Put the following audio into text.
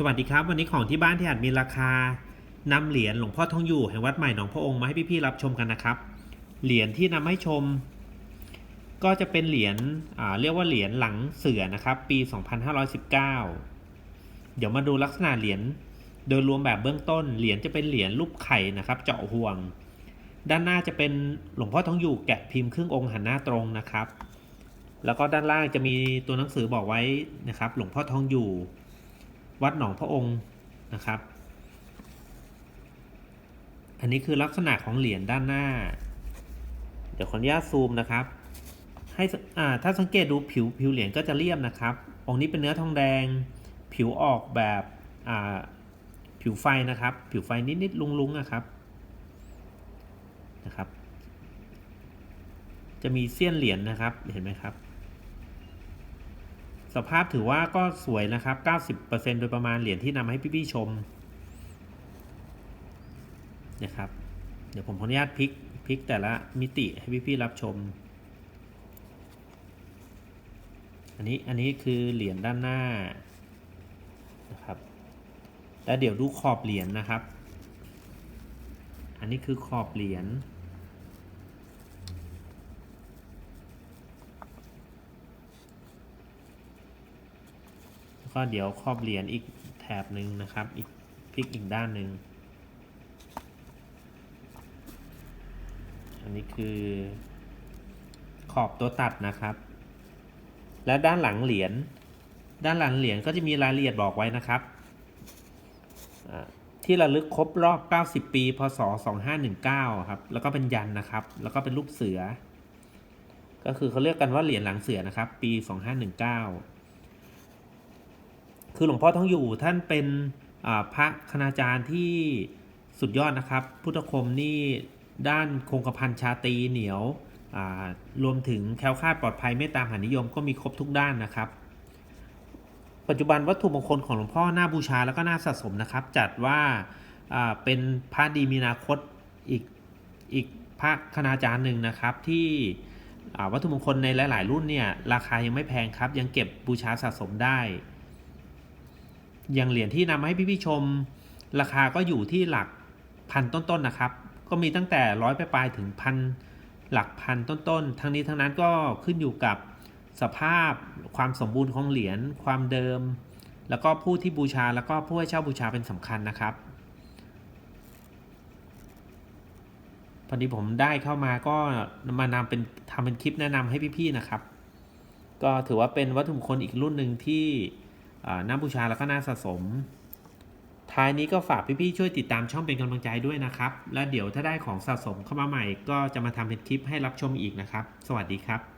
สวัสดีครับ วันนี้ของที่บ้านที่อาจมีราคานำเหรียญหลวงพ่อทองอยู่แห่งวัดใหม่หนองพระองค์มาให้พี่ๆรับชมกันนะครับ เหรียญที่นำให้ชม ก็จะเป็นเหรียญเรียกว่าเหรียญหลังเสือนะครับ ปี 2519 เดี๋ยวมาดูลักษณะเหรียญโดยรวมแบบเบื้องต้น เหรียญจะเป็นเหรียญรูปไข่นะครับ เจาะห่วง ด้านหน้าจะเป็นหลวงพ่อทองอยู่แกะพิมพ์ครึ่งองค์หันหน้าตรงนะครับ แล้วก็ด้านล่างจะมีตัวหนังสือบอกไว้นะครับ หลวงพ่อทองอยู่ วัดหนองพระองค์นะครับ อันนี้คือลักษณะของเหรียญด้านหน้า เดี๋ยวขออนุญาตซูมนะครับ ให้ถ้าสังเกตดูผิวผิวเหรียญก็จะเรียบนะครับ องค์นี้เป็นเนื้อทองแดง ผิวออกแบบผิวไฟนะครับ ผิวไฟนิดๆลุงๆนะครับนะครับ จะมีเสี้ยนเหรียญนะครับ เห็นไหมครับ สภาพถือว่าก็สวยนะครับ 90%โดยประมาณเหรียญที่นำให้พี่ๆชมนะครับ เดี๋ยวผมขออนุญาตพลิกพลิกแต่ละมิติให้พี่ๆรับชม อันนี้อันนี้คือเหรียญด้านหน้านะครับ แล้วเดี๋ยวดูขอบเหรียญนะครับ อันนี้คือขอบเหรียญ แล้วก็เดี๋ยวครอบเหรียญอีกแถบหนึ่งนะครับ อีกพลิกอีกด้านหนึ่ง อันนี้คือขอบตัวตัดนะครับ และด้านหลังเหรียญ ด้านหลังเหรียญก็จะมีรายละเอียดบอกไว้นะครับที่ระลึกครบรอบ 90 ปี พศ 2519 ครับ แล้วก็เป็นยันนะครับ แล้วก็เป็นรูปเสือ ก็คือเขาเรียกกันว่าเหรียญหลังเสือนะครับ ปี 2519 คือหลวงพ่อท้องอยู่ท่านเป็นพระคณาจารย์ที่สุดยอดนะครับ พุทธคมนี่ด้านคงกระพันชาตีเหนียวอ่ารวมถึงแคล้วคลาดปลอดภัยเมตตามหานิยมก็มีครบทุกด้านนะครับ ปัจจุบันวัตถุมงคลของหลวงพ่อหน้าบูชาแล้วก็น่าสะสมนะครับ จัดว่าเป็นพระดีมีนาคตอีกอีกพระคณาจารย์หนึ่งนะครับที่วัตถุมงคลในหลาย ๆ รุ่นเนี่ยราคายังไม่แพงครับ ยังเก็บบูชาสะสมได้ อย่างเหรียญที่นำมาให้พี่ๆชม ราคาก็อยู่ที่หลักพันต้นๆนะครับ ก็มีตั้งแต่ร้อยไปปลายๆถึงพันหลักพันต้นๆ ทั้งนี้ทั้งนั้นก็ขึ้นอยู่กับสภาพความสมบูรณ์ของเหรียญความเดิม แล้วก็ผู้ที่บูชาแล้วก็ผู้ให้เช่าบูชาเป็นสำคัญนะครับพอดีผมได้เข้ามาก็มานำเป็นทำเป็นคลิปแนะนำให้พี่ๆนะครับ ก็ถือว่าเป็นวัตถุมงคลอีกรุ่นหนึ่งที่ น่าบูชาแล้วก็น่าสะสม ท้ายนี้ก็ฝากพี่ๆช่วยติดตามช่องเป็นกำลังใจด้วยนะครับ และเดี๋ยวถ้าได้ของสะสมเข้ามาใหม่ ก็จะมาทำเป็นคลิปให้รับชมอีกนะครับ สวัสดีครับ